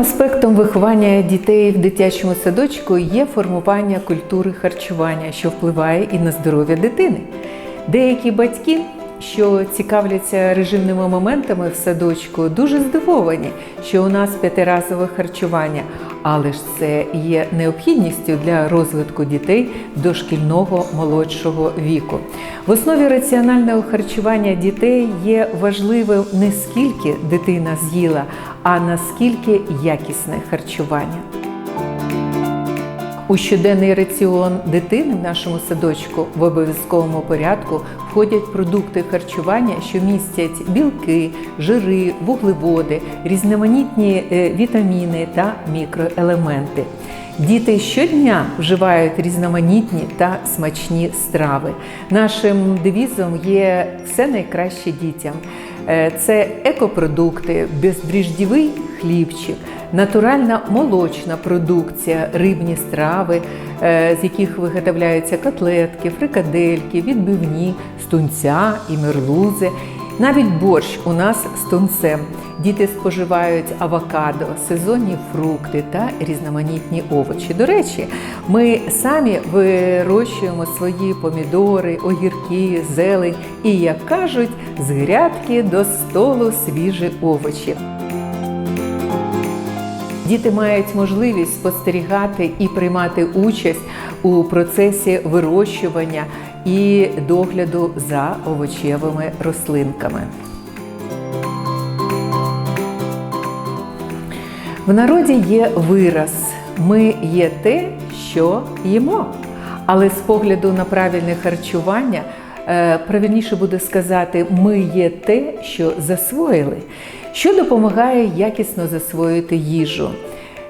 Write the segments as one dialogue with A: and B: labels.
A: Аспектом виховання дітей в дитячому садочку є формування культури харчування, що впливає і на здоров'я дитини. Деякі батьки, що цікавляться режимними моментами в садочку, дуже здивовані, що у нас п'ятиразове харчування, але ж це є необхідністю для розвитку дітей дошкільного молодшого віку. В основі раціонального харчування дітей є важливим не скільки дитина з'їла, а наскільки якісне харчування. У щоденний раціон дитини в нашому садочку в обов'язковому порядку входять продукти харчування, що містять білки, жири, вуглеводи, різноманітні е, вітаміни та мікроелементи. Діти щодня вживають різноманітні та смачні страви. Нашим девізом є все найкраще дітям. Е, Це екопродукти, бездріждєвий хлібчик, натуральна молочна продукція, рибні страви, е, з яких виготовляються котлетки, фрикадельки, відбивні, стунця і мерлузи. Навіть борщ у нас з тунцем. Діти споживають авокадо, сезонні фрукти та різноманітні овочі. До речі, ми самі вирощуємо свої помідори, огірки, зелень і, як кажуть, з грядки до столу свіжі овочі. Діти мають можливість спостерігати і приймати участь у процесі вирощування і догляду за овочевими рослинками. В народі є вираз ми є те, що їмо. Але з погляду на правильне харчування е, правильніше буде сказати ми є те, що засвоїли, що допомагає якісно засвоїти їжу.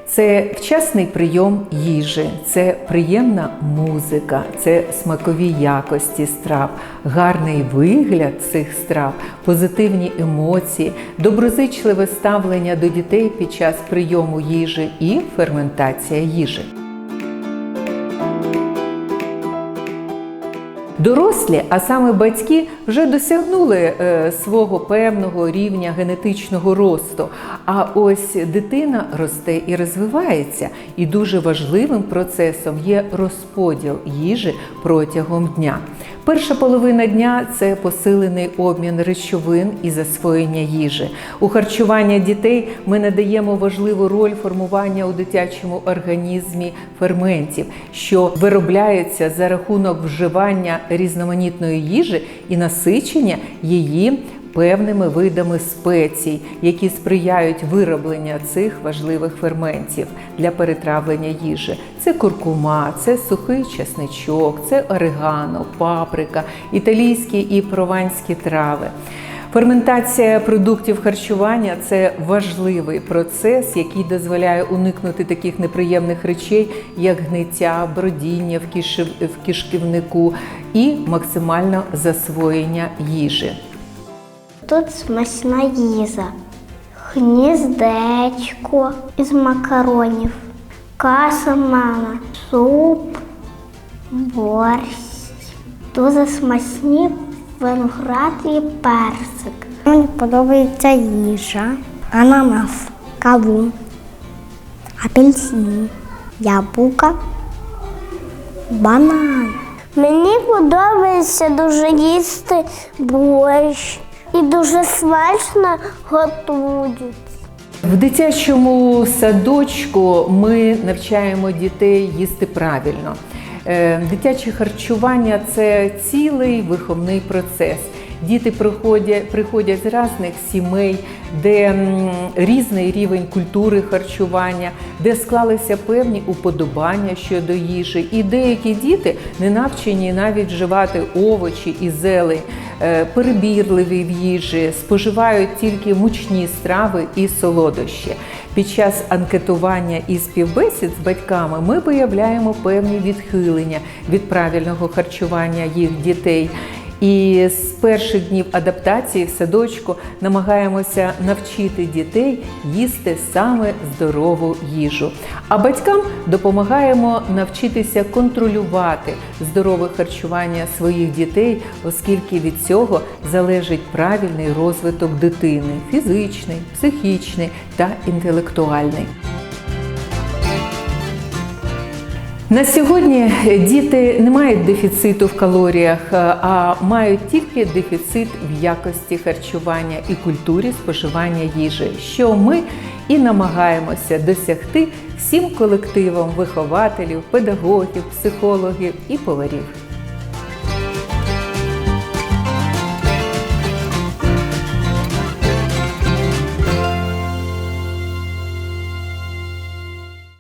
A: Це вчасний прийом їжі, це приємна музика, це смакові якості страв, гарний вигляд цих страв, позитивні емоції, доброзичливе ставлення до дітей під час прийому їжі і ферментація їжі. Дорослі, а саме батьки, вже досягнули е, свого певного рівня генетичного росту. А ось дитина росте і розвивається, і дуже важливим процесом є розподіл їжі протягом дня. Перша половина дня це посилений обмін речовин і засвоєння їжі. У харчування дітей ми надаємо важливу роль формування у дитячому організмі ферментів, що виробляються за рахунок вживання різноманітної їжі і насичення її певними видами спецій, які сприяють виробленню цих важливих ферментів для перетравлення їжі. Це куркума, це сухий чесничок, це орегано, паприка, італійські і прованські трави. Ферментація продуктів харчування це важливий процес, який дозволяє уникнути таких неприємних речей, як гниття, бродіння в кишів- в кишківнику і максимальне засвоєння їжі.
B: Тут смачна їжа, гніздечко із макаронів, каша мама, суп, борщ. Дуже смачні виноград і персик. Мені подобається їжа, ананас, кавун, апельсин, яблука, банан. Мені подобається дуже їсти борщ і дуже смачно готують.
A: В дитячому садочку ми навчаємо дітей їсти правильно. Е, Дитяче харчування це цілий виховний процес. Діти приходять, приходять з різних сімей, де різний рівень культури харчування, де склалися певні уподобання щодо їжі. І деякі діти не навчені навіть вживати овочі і зелень, е, перебірливі в їжі, споживають тільки мучні страви і солодощі. Під час анкетування і співбесід з батьками ми виявляємо певні відхилення від правильного харчування їх дітей. І з перших днів адаптації в садочку намагаємося навчити дітей їсти саме здорову їжу. А батькам допомагаємо навчитися контролювати здорове харчування своїх дітей, оскільки від цього залежить правильний розвиток дитини фізичний, психічний та інтелектуальний. На сьогодні діти не мають дефіциту в калоріях, е, а мають тільки дефіцит в якості харчування і культурі споживання їжі, що ми і намагаємося досягти всім колективом вихователів, педагогів, психологів і поварів.